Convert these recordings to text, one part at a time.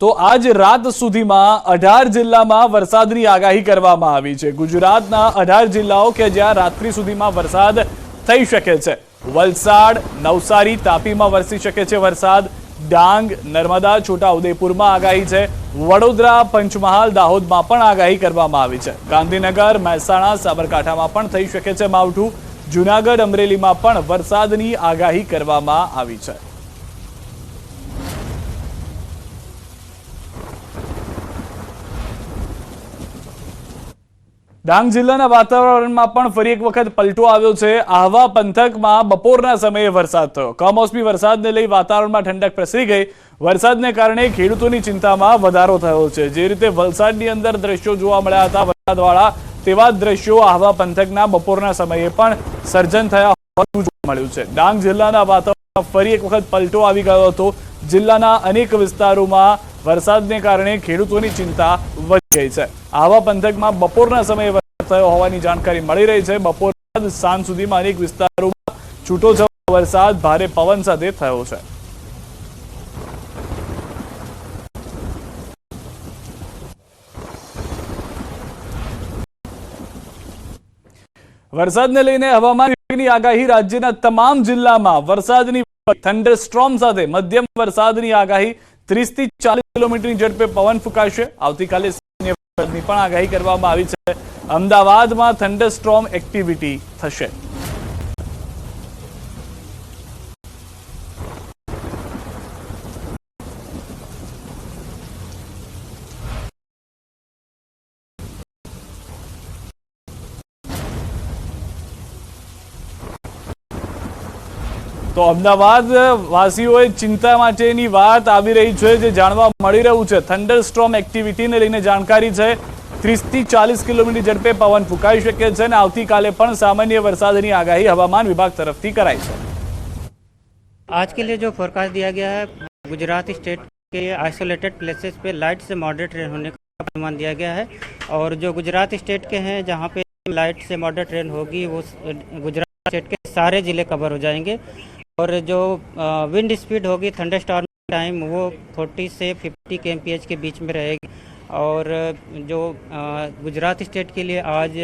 તો આજ રાત સુધીમાં અઢાર જિલ્લામાં વરસાદની આગાહી કરવામાં આવી છે. ગુજરાતના અઢાર જિલ્લાઓ કે જ્યાં રાત્રિ સુધીમાં વરસાદ થઈ શકે છે. વલસાડ, નવસારી તાપીમાં વરસી શકે છે વરસાદ. ડાંગ, નર્મદા છોટા ઉદેપુરમાં આગાહી છે. વડોદરા, પંચમહાલ, દાહોદમાં પણ આગાહી કરવામાં આવી છે. ગાંધીનગર, મહેસાણા, સાબરકાંઠામાં પણ થઈ શકે છે માવઠું. જુનાગઢ, અમરેલીમાં પણ વરસાદની આગાહી કરવામાં આવી છે. ડાંગ જિલ્લાના વાતાવરણમાં પણ ફરી એક વખત પલટો આવ્યો છે. આહવા પંથકમાં બપોરના સમયે વરસાદ થયો. કમોસમી વરસાદને લઈ વાતાવરણમાં ઠંડક પ્રસરી ગઈ. વરસાદને કારણે ખેડૂતોની ચિંતામાં વધારો થયો છે. જે રીતે વલસાડની અંદર દ્રશ્યો જોવા મળ્યા હતા વરસાદવાળા, તેવા દ્રશ્યો આહવા પંથકના બપોરના સમયે પણ સર્જન થયા હોવાનું જોવા મળ્યું છે. ડાંગ જિલ્લાના વાતાવરણમાં ફરી એક વખત પલટો આવી ગયો હતો. જિલ્લાના અનેક વિસ્તારોમાં વરસાદને કારણે ખેડૂતોની ચિંતા વધી ગઈ છે. આવા પંથકમાં બપોરના સમયે થયો હોવાની જાણકારી મળી રહી છે. બપોર બાદ સાંજ સુધીમાં અનેક વિસ્તારોમાં છૂટોછવાયો વરસાદ ભારે પવન સાથે થયો છે. વરસાદને લઈને હવામાન વિભાગની આગાહી રાજ્યના તમામ જિલ્લામાં વરસાદની થંડરસ્ટ્રોમ સાથે મધ્યમ વરસાદની આગાહી ત્રીસથી ચાલીસ કિલોમીટરની ઝડપે પવન ફૂંકાશે. આવતીકાલે પણ આગાહી કરવામાં આવી છે. અમદાવાદમાં થંડરસ્ટ્રોમ એક્ટિવિટી થશે. તો અમદાવાદ વાસીઓએ ચિંતા માટેની વાત આવી રહી છે, જે જાણવા મળી રહ્યું છે. થંડર સ્ટ્રોમ એક્ટિવિટીને લઈને જાણકારી છે. ત્રીસ થી ચાલીસ કિલોમીટર ઝડપે પવન ફૂંકાઈ શકે છે અને આવતીકાલે પણ સામાન્ય વરસાદની આગાહી હવામાન વિભાગ તરફથી કરાઈ છે आज के लिए जो फोरकास्ट दिया गया है गुजरात स्टेट के आइसोलेटेड प्लेसेस पे लाइट से मॉडरेट रेन होने का अनुमान दिया गया है और जो गुजरात स्टेट के हैं जहाँ पे लाइट से मॉडरेट रेन होगी वो स- गुजरात स्टेट के सारे ज़िले कवर हो जाएंगे और जो विंड स्पीड होगी थंडर स्टॉर्म टाइम वो 40 से 50 के के बीच में रहेगी और जो गुजरात स्टेट के लिए आज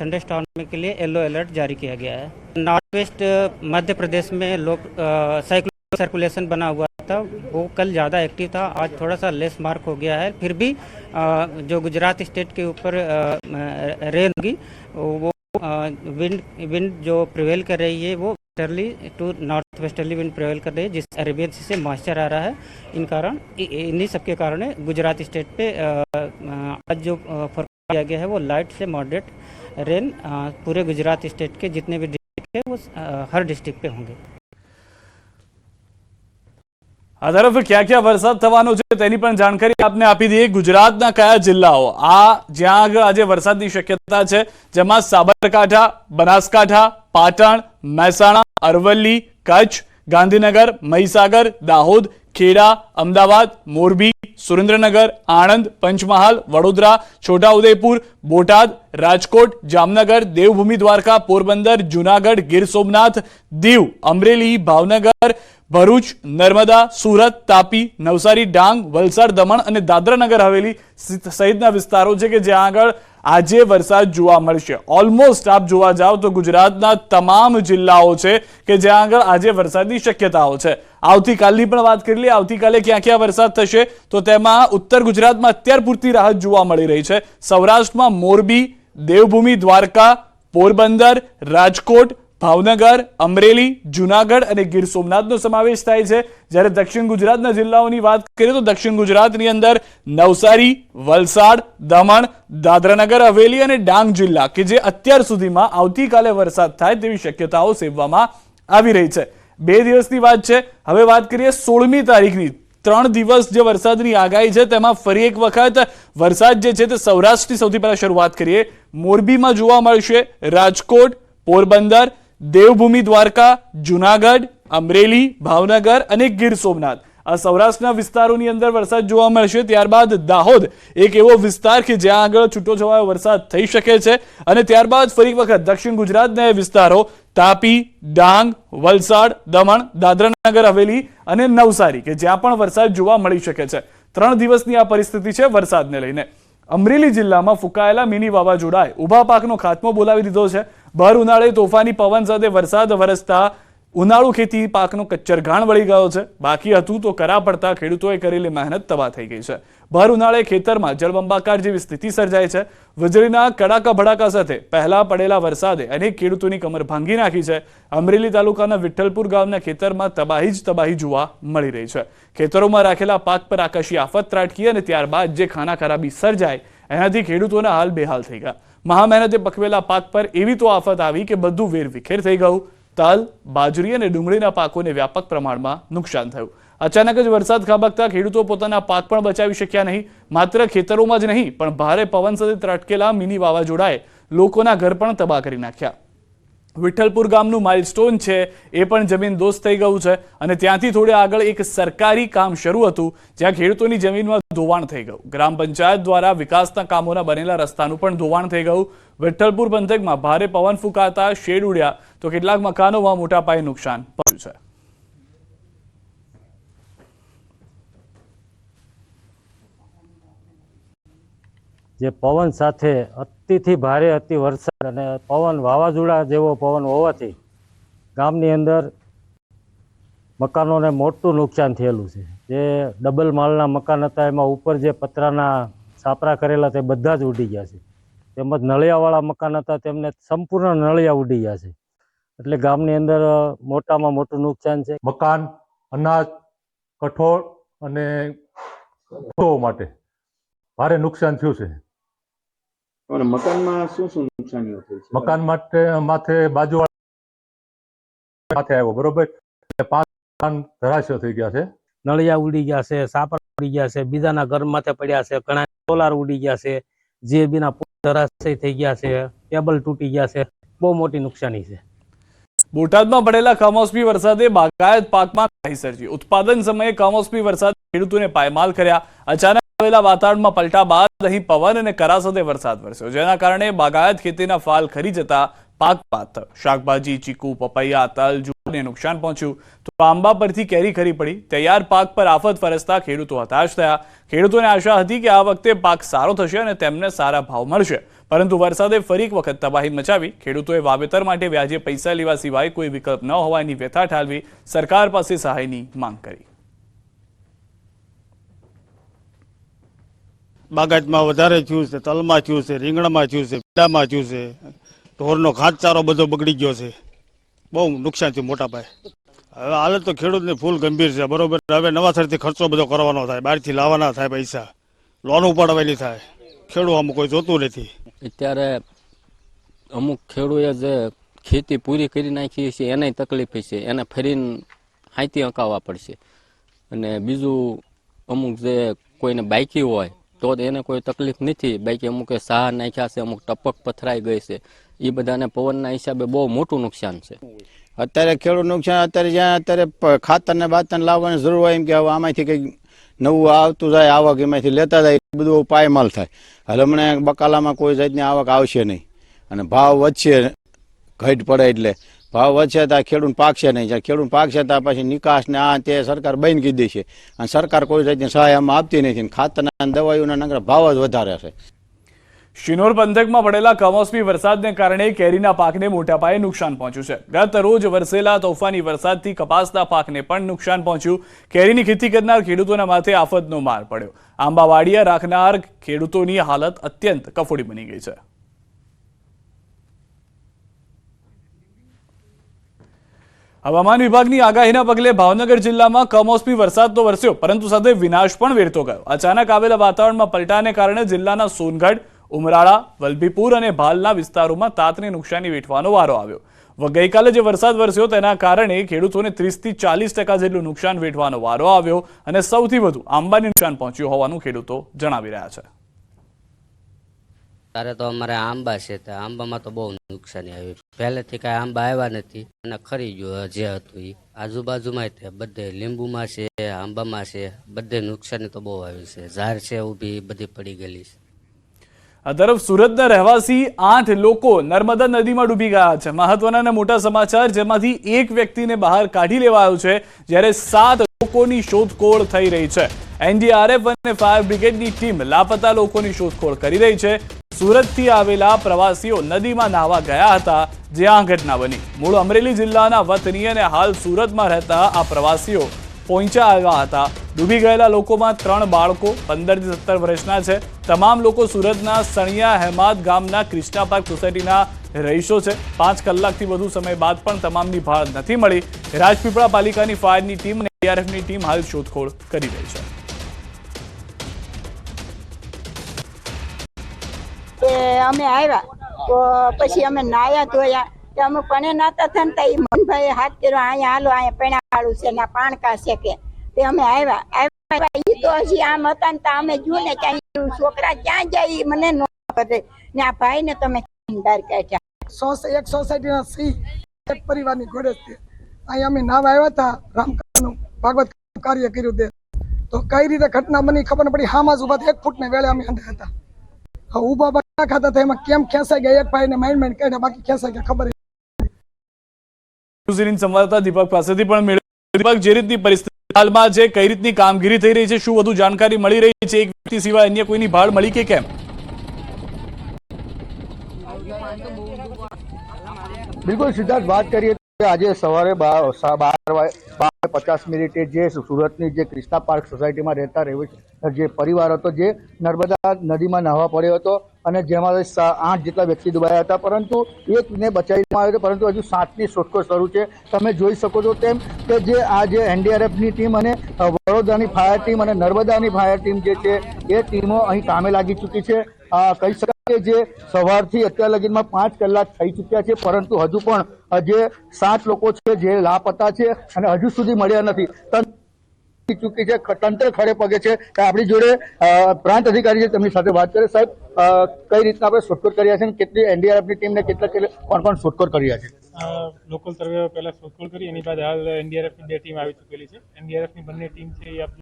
थंडर स्टॉर्म के लिए येलो अलर्ट जारी किया गया है। नॉर्थ वेस्ट मध्य प्रदेश में लोग साइक्लोन सर्कुलेशन बना हुआ था। वो कल ज़्यादा एक्टिव था। आज थोड़ा सा लेस मार्क हो गया है। फिर भी जो गुजरात स्टेट के ऊपर रेन होगी, वो विंड विंड जो प्रिवेल कर रही है, वो westerly to north westerly wind prevail कर रही है, जिस अरेबियन से मॉइस्चर आ रहा है। इन कारण इन्हीं सब के कारण गुजरात स्टेट पे आज जो फोरकास्ट किया गया है, वो लाइट से मॉडरेट रेन पूरे गुजरात स्टेट के जितने भी डिस्ट्रिक्ट है, वो हर डिस्ट्रिक्ट पे होंगे। આ તરફ ક્યાં ક્યાં વરસાદ થવાનો છે તેની પણ જાણકારી આપને આપી દઈએ ગુજરાતના કયા જિલ્લાઓ? આ જ્યાં આગળ આજે વરસાદની શક્યતા છે, જેમાં સાબરકાંઠા, બનાસકાંઠા, પાટણ, મહેસાણા, અરવલ્લી, કચ્છ, ગાંધીનગર, મહીસાગર, દાહોદ, ખેડા, અમદાવાદ, મોરબી સુરેન્દ્રનગર, આણંદ, પંચમહાલ, વડોદરા, છોટાઉદેપુર, બોટાદ, રાજકોટ, જામનગર, દેવભૂમિ દ્વારકા, પોરબંદર, જુનાગઢ, ગીર સોમનાથ, દીવ, અમરેલી, ભાવનગર, ભરૂચ, નર્મદા, સુરત, તાપી, નવસારી, ડાંગ, વલસાડ, દમણ અને દાદરાનગર હવેલી સહિત- સહિતના વિસ્તારો છે કે જ્યાં આગળ આજે વરસાદ જોવા મળશે. ઓલમોસ્ટ આપ જોવા જાઓ તો ગુજરાતના તમામ જિલ્લાઓ છે કે જ્યાં આગળ આજે વરસાદની શક્યતાઓ છે. આવતીકાલની પણ વાત કરી લઈએ. આવતીકાલે ક્યાં ક્યાં વરસાદ થશે તો તેમાં ઉત્તર ગુજરાતમાં અત્યાર પૂરતી રાહત જોવા મળી રહી છે. સૌરાષ્ટ્રમાં મોરબી, દેવભૂમિ, દ્વારકા, પોરબંદર, રાજકોટ ભાવનગર, અમરેલી, જુનાગઢ અને ગીર સોમનાથનો સમાવેશ થાય છે. જ્યારે દક્ષિણ ગુજરાતના જિલ્લાઓની વાત કરીએ તો દક્ષિણ ગુજરાતની અંદર નવસારી, વલસાડ, દમણ, દાદરાનગર, હવેલી અને ડાંગ જિલ્લા કે જે અત્યાર સુધીમાં આવતીકાલે વરસાદ થાય તેવી શક્યતાઓ સેવવામાં આવી રહી છે. બે દિવસની વાત છે. હવે વાત કરીએ સોળમી તારીખની. ત્રણ દિવસ જે વરસાદની આગાહી છે તેમાં ફરી એક વખત વરસાદ જે છે તે સૌરાષ્ટ્રની સૌથી પહેલા શરૂઆત કરીએ. મોરબીમાં જોવા મળશે રાજકોટ, પોરબંદર દેવભૂમિ દ્વારકા, જુનાગઢ, અમરેલી, ભાવનગર અને ગીર સોમનાથ. આ સૌરાષ્ટ્રના વિસ્તારોની અંદર વરસાદ જોવા મળશે. ત્યારબાદ દાહોદ, એક એવો વિસ્તાર કે જ્યાં આગળ છૂટોછવાયો વરસાદ થઈ શકે છે અને ત્યારબાદ ફરી વખત દક્ષિણ ગુજરાતના વિસ્તારો, તાપી, ડાંગ, વલસાડ, દમણ, દાદરાનગર, હવેલી અને નવસારી કે જ્યાં પણ વરસાદ જોવા મળી શકે છે. ત્રણ દિવસની આ પરિસ્થિતિ છે વરસાદને લઈને. અમરેલી જિલ્લામાં ફૂંકાયેલા મિની વાવાઝોડાએ ઊભા પાકનો ખાત્મો બોલાવી દીધો છે. ભર ઉનાળે તોફાની પવન સાથે વરસાદ વરસતા ઉનાળુ ખેતી પાકનો કચ્ચરઘાણ વળી ગયો છે. બાકી હતું તો કરા પડતા ખેડૂતોએ કરેલી મહેનત તબાહ થઈ ગઈ છે. ભર ઉનાળે ખેતરમાં જળબંબાકાર જેવી સ્થિતિ સર્જાય છે. વીજળીના કડાકા ભડાકા સાથે પહેલા પડેલા વરસાદે અનેક ખેડૂતોની કમર ભાંગી નાખી છે. અમરેલી તાલુકાના વિઠ્ઠલપુર ગામના ખેતરમાં તબાહી જ તબાહી જોવા મળી રહી છે. ખેતરોમાં રાખેલા પાક પર આકાશી આફત ત્રાટકી અને ત્યારબાદ જે ખાના ખરાબી સર્જાય એનાથી ખેડૂતોના હાલ બેહાલ થઈ ગયા. મહા મહેનતે પકવેલા પાક પર એવી તો આફત આવી કે બધું વેર વિખેર થઈ ગયું. તલ, બાજરી અને ડુંગળીના પાકોને વ્યાપક પ્રમાણમાં નુકસાન થયું. અચાનક જ વરસાદ ખાબકતા ખેડૂતો પોતાના પાક પણ બચાવી શક્યા નહીં. માત્ર ખેતરોમાં જ નહીં, પણ ભારે પવન સાથે ત્રટકેલા મિની વાવાઝોડાએ લોકોના ઘર પણ તબાહ કરી નાખ્યા. વિઠ્ઠલપુર ગામનું માઇલસ્ટોન છે, એ પણ જમીન દોસ્ત થઈ ગયું છે અને ત્યાંથી થોડે આગળ એક સરકારી કામ શરૂ હતું, જ્યાં ખેડૂતોની જમીનમાં ધોવાણ થઈ ગયું. ગ્રામ પંચાયત દ્વારા વિકાસના કામોના બનેલા રસ્તાનું પણ ધોવાણ થઈ ગયું. વિઠ્ઠલપુર પંથકમાં ભારે પવન ફૂંકાતા શેડ ઉડ્યા, તો કેટલાક મકાનોમાં મોટા પાયે નુકસાન પહોંચ્યું છે. જે પવન સાથે અતિથી ભારે અતિ વરસાદ અને પવન વાવાઝોડા જેવો પવન હોવાથી ગામની અંદર મકાનોને મોટું નુકસાન થયેલું છે. જે ડબલ માળના મકાન હતા, એમાં ઉપર જે પતરાના છાપરા કરેલા તે બધા જ ઉડી ગયા છે. તેમજ નળિયાવાળા મકાન હતા, તેમને સંપૂર્ણ નળિયા ઉડી ગયા છે. એટલે ગામની અંદર મોટામાં મોટું નુકસાન છે. મકાન, અનાજ, કઠોળ અને માટે ભારે નુકસાન થયું છે. અને મકાનમાં શું શું નુકસાનીઓ થઈ છે? મકાન માટે માથે બાજુ માથે આવ્યો બરોબર? પાંચ મકાન ધરાશય થઈ ગયા છે. નળિયા ઉડી ગયા છે સાપરા ઉડી ગયા છે બીજાના ઘર માથે પડ્યા છે ઘણા સોલાર ઉડી ગયા છે જીએબીના ધરાશય થઈ ગયા છે કેબલ તૂટી ગયા છે બહુ મોટી નુકસાની છે. બોટાદમાં પડેલા કમોસમી વરસાદે બાગાયત પાકમાં ખાઈ સર્જી. ઉત્પાદન સમયે કમોસમી વરસાદ ખેડૂતોને પાયમાલ કર્યા. અચાનક આવેલા વાતાવરણમાં પલટા બાદ અહીં પવન અને કરા સાથે વરસાદ વરસ્યો, જેના કારણે બાગાયત ખેતીના ફાલ ખરી જતા પાક પાત શાકભાજી, ચીકુ, પપૈયા, તલ, જુવારને નુકસાન પહોંચ્યું. તો આંબા પરથી કેરી ખરી પડી. તૈયાર પાક પર આફત ફરસતા ખેડૂતો હતાશ થયા. ખેડૂતોને આશા હતી કે આ વખતે પાક સારો થશે અને તેમને સારા ભાવ મળશે. પરંતુ વરસાદે ફરી એક વખત તબાહી મચાવી. ખેડૂતોએ વાવેતર માટે વ્યાજે પૈસા લેવા સિવાય કોઈ વિકલ્પ ન હોવાની વ્યથા ઠાલવી સરકાર પાસે સહાયની માંગ કરી. બાગાયતમાં વધારે થયું છે, તલમાં થયું છે, રીંગણમાં થયું છે પીડામાં થયું છે. ઢોરનો ખાતચારો બધો બગડી ગયો છે. બહુ નુકસાન થયું મોટા પાયે. હવે હાલત તો ખેડૂતને ફૂલ ગંભીર છે, બરોબર? હવે નવાસરથી ખર્ચો બધો કરવાનો થાય, બહારથી લાવવાના થાય પૈસા. લોન ઉપાડવાની થાય. ખેડૂત અમુક કોઈ જોતું નથી. અત્યારે અમુક ખેડૂએ જે ખેતી પૂરી કરી નાખી છે એને તકલીફ છે. એને ફરીને હાઈતી અંકાવવા પડશે. અને બીજું અમુક જે કોઈને બાઇકી હોય તો એને કોઈ તકલીફ નથી. બાકી અમુકે સાહ નાખ્યા છે, અમુક ટપક પથરાઈ ગઈ છે. એ બધાને પવનના હિસાબે બહુ મોટું નુકસાન છે. અત્યારે ખેડૂત નુકસાન, અત્યારે જ્યાં, અત્યારે ખાતર ને બાતર લાવવાની જરૂર હોય એમ કે હવે આમાંથી કંઈક નવું આવતું જાય, આવક એમાંથી લેતા જાય બધું પાયમાલ થાય. હવે હમણાં બકાલામાં કોઈ જાતની આવક આવશે નહીં. અને ભાવ વધશે, ઘટ પડે એટલે. ભાવ વધશે તો ખેડૂત પાકશે નહીં. જ્યારે ખેડૂત પાકશે તો પછી નિકાસ ને આ તે સરકાર બંધ કીધી છે અને સરકાર કોઈ જાતની સહાય આમાં આપતી નથી ખાતરના દવાઈઓના નગર ભાવ જ વધારે છે. શિનોર પંથકમાં પડેલા કમોસમી વરસાદને કારણે કેરીના પાકને મોટા પાયે નુકસાન પહોંચ્યું છે. ગત રોજ વરસેલા તોફાની વરસાદથી કપાસના પાકને પણ નુકસાન પહોંચ્યું. કેરીની ખેતી કરનાર ખેડૂતોના માથે આફતનો માર પડ્યો. આંબાવાડિયા રાખનાર ખેડૂતોની હાલત અત્યંત કફોડી બની ગઈ છે. હવામાન વિભાગની આગાહીના પગલે ભાવનગર જિલ્લામાં કમોસમી વરસાદ તો વરસ્યો, પરંતુ સાથે વિનાશ પણ વેરતો ગયો. અચાનક આવેલા વાતાવરણમાં પલટાને કારણે જિલ્લાના સોનગઢ, ઉમરાળા, વલભીપુર અને ભાલના વિસ્તારોમાં તાતને નુકસાની વેઠવાનો વારો આવ્યો. ગઈકાલે જે વરસાદ વરસ્યો તેના કારણે ખેડૂતોને ત્રીસથી ચાલીસ ટકા જેટલું નુકસાન વેઠવાનો વારો આવ્યો અને સૌથી વધુ આંબાની નુકસાન પહોંચ્યું હોવાનું ખેડૂતો જણાવી રહ્યા છે. તારે તો અમારે આંબા છે આંબામાં તો બહુ નુકસાની આવી. પહેલેથી કાંઈ આંબા આવ્યા નથી, અને ખરી ગયો જે હતું એ આજુબાજુમાં બધે લીંબુમાં છે, આંબામાં છે, બધે નુકસાની તો બહુ આવી છે. ઝાર છે ઊભી બધી પડી ગયેલી છે. આ તરફ સુરતના રહેવાસી આઠ લોકો નર્મદા નદીમાં ડૂબી ગયા છે. મહત્વના મોટા સમાચાર, જેમાંથી એક વ્યક્તિને બહાર કાઢી લેવાયો છે, જ્યારે સાત લોકોની શોધખોળ થઈ રહી છે. એનડીઆરએફ અને ફાયર બ્રિગેડની ટીમ લાપતા લોકોની શોધખોળ કરી રહી છે. સુરતથી આવેલા પ્રવાસીઓ નદીમાં નાહવા ગયા હતા જ્યાં ઘટના બની. મૂળ અમરેલી જિલ્લાના વતની અને હાલ સુરતમાં રહેતા આ પ્રવાસીઓ પહોંચ્યા આવ્યા હતા. ડૂબી ગયેલા લોકોમાં ત્રણ બાળકો પંદરથી સત્તર વર્ષના છે. તમામ લોકો સુરતના સણિયા હેમાદ ગામના ક્રિષ્ના પાર્ક સોસાયટીના રહીશો છે. પાંચ કલાકથી વધુ સમય બાદ પણ તમામની ભાળ નથી મળી. રાજપીપળા પાલિકાની ફાયરની ટીમ અને ડીઆરએફની ટીમ હાલ શોધખોળ કરી રહી છે. અમે આવ્યા. તો પછી અમે નાયા ધોયા. તો અમે પણ નાતા થયા તો ઈ મનભાઈએ હાથ કર્યો, અહીંયા હાલો, અહીંયા પેણાવાળું છે ને પાણકા છે કે. તે અમે આવ્યા. આવ્યા એ તો હજી આમ હતા ને અમે જોયું ને કે છોકરા ક્યાં જાય મને ન કરે ને આ ભાઈને તમે બહાર કાઢ્યા. એક સોસાયટીના સિંહ એક પરિવારની ઘોડે છે. અહીં અમે નામ આવ્યા હતા. રામકાનું ભાગવત કાર્ય કર્યું તે. તો કઈ રીતે ઘટના બની ખબર પડી. હામાં જ ઊભા એક ફૂટને વેળે અમે અંદર હતા. ઊભા બા ખાતા હતા એમાં કેમ ખેંચાઈ ગયા? એક ભાઈને માઇન્ડ માઇન્ડ કાઢ્યા બાકી ખેંચાઈ ગયા ખબર ન્યૂઝીલેન્ડ સંવાદદાતા દીપક પાસેથી પણ મેળવ્યું. દીપક જે રીતની પરિસ્થિતિ હાલમાં છે કઈ રીતની કામગીરી થઈ રહી છે શું વધુ જાણકારી મળી રહી છે એક વ્યક્તિ સિવાય અન્ય કોઈની ભાળ મળી કે કેમ? બિલકુલ સિદ્ધાર્થ વાત કરીએ તો આજે સવારે બાર પચાસ મિનિટે જે સુરતની જે ક્રિષ્ના પાર્ક સોસાયટીમાં રહેતા રહેવું જે પરિવાર હતો, જે નર્મદા નદીમાં નાહવા પડ્યો હતો અને જેમાં આઠ જેટલા વ્યક્તિ ડૂબાયા હતા, પરંતુ એકને બચાવી લેવામાં આવ્યો પરંતુ હજુ સાતની શોધખોળ શરૂ છે. તમે જોઈ શકો છો તેમ કે જે આ જે એનડીઆરએફની ટીમ અને વડોદરાની ફાયર ટીમ અને નર્મદાની ફાયર ટીમ જે છે, એ ટીમો અહીં કામે લાગી ચૂકી છે. કહી શકાય કે જે સવારથી અત્યાર લગીનમાં પાંચ કલાક થઈ ચૂક્યા છે, પરંતુ હજુ પણ જે સાત લોકો છે જે લાપતા છે અને હજુ સુધી મળ્યા નથી. ચૂકી છે તંત્ર ખડે પગે છે. આપણી જોડે પ્રાંત અધિકારી છે, તેમની સાથે વાત કરે. સાહેબ કઈ રીતના આપણે શોધખોળ કર્યા છે કેટલી એનડીઆરએફની ટીમને કેટલા કોણ કોણ શોધખોળ કર્યા છે? લોકલ સર્વે પહેલા શોધખોળ કરી. એની બાદ હાલ એનડીઆરએફની બે ટીમ આવી ચૂકેલી છે. એનડીઆરએફની બંને ટીમ છે એ આપ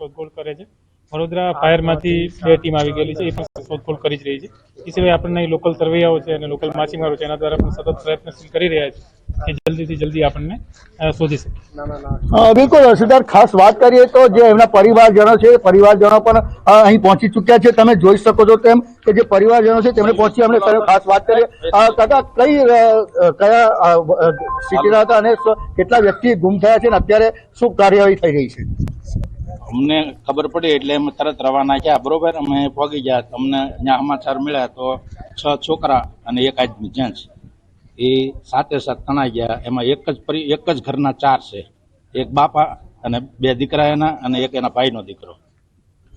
શોધખોળ કરે છે. વડોદરા ફાયરમાંથી બે ટીમ આવી ગયેલી છે એ પણ શોધખોળ કરી જ રહી છે. એ સિવાય આપણને લોકલ સર્વેયાઓ છે અને લોકલ માછીમારો છે એના દ્વારા પણ સતત પ્રયત્નશીલ કરી રહ્યા છે કે જલ્દીથી જલ્દી આપણને શોધી શકે. બિલકુલ સિદ્ધાર્થ ખાસ વાત કરીએ તો જે એમના પરિવારજનો છે પરિવારજનો પણ અહીં પહોંચી ચૂક્યા છે. તમે જોઈ શકો છો તેમ કે જે પરિવારજનો છે તેમને પહોંચી અમને ખાસ વાત કરીએ. કાકા કઈ કયા સિટીના હતા અને કેટલા વ્યક્તિ ગુમ થયા છે અને અત્યારે શું કાર્યવાહી થઈ રહી છે? અમને ખબર પડી એટલે અમે તરત રવાના થયા. બરોબર? અમે પહોંચી ગયા. અમને ત્યાં સમાચાર મળ્યા તો છ છોકરા અને એક આદમી જેન્ટ્સ. એ સાથે સાથે તણાઈ ગયા. એમાં એક જ પરી, એક જ ઘરના ચાર છે. એક બાપા અને બે દીકરા એના અને એક એના ભાઈનો દીકરો.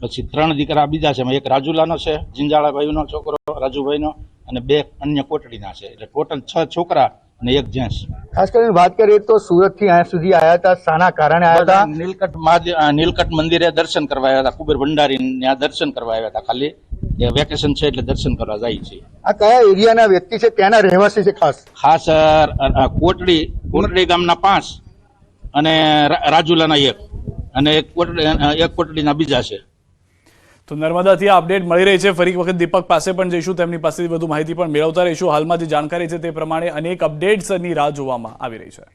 પછી ત્રણ દીકરા બીજા છે. એક રાજુલાનો છે જિંજાળા ભાઈનો છોકરો, રાજુભાઈનો અને બે અન્ય કોટડીના છે. એટલે ટોટલ છ છોકરા અને એક જેન્ટ્સ. ખાસ કરીને વાત કરીએ તો સુરતથી અહીંયા સુધી આવ્યા હતા શાના કારણે આવ્યા હતા. નીલકંઠ નીલકંઠ મંદિરે દર્શન કરવા આવ્યા હતા. કુબેર ભંડારી ત્યાં દર્શન કરવા આવ્યા હતા ખાલી. વેકેશન છે એટલે દર્શન કરવા જાય છે. આ કયા એરિયાના વ્યક્તિ છે? ત્યાંના રહેવાસી છે ખાસ? ખાસ કોટડી કોટડી ગામના પાંચ અને રાજુલાના એક. અને એક કોટડી એક કોટડીના બીજા છે. તો નર્મદાથી અપડેટ મળી રહી છે. ફરી વખત દીપક પાસે પણ જઈશું. તેમની પાસેથી વધુ માહિતી પણ મેળવતા રહીશું. હાલમાં જે જાણકારી છે તે પ્રમાણે અનેક અપડેટ્સની રાહ જોવામાં આવી રહી છે.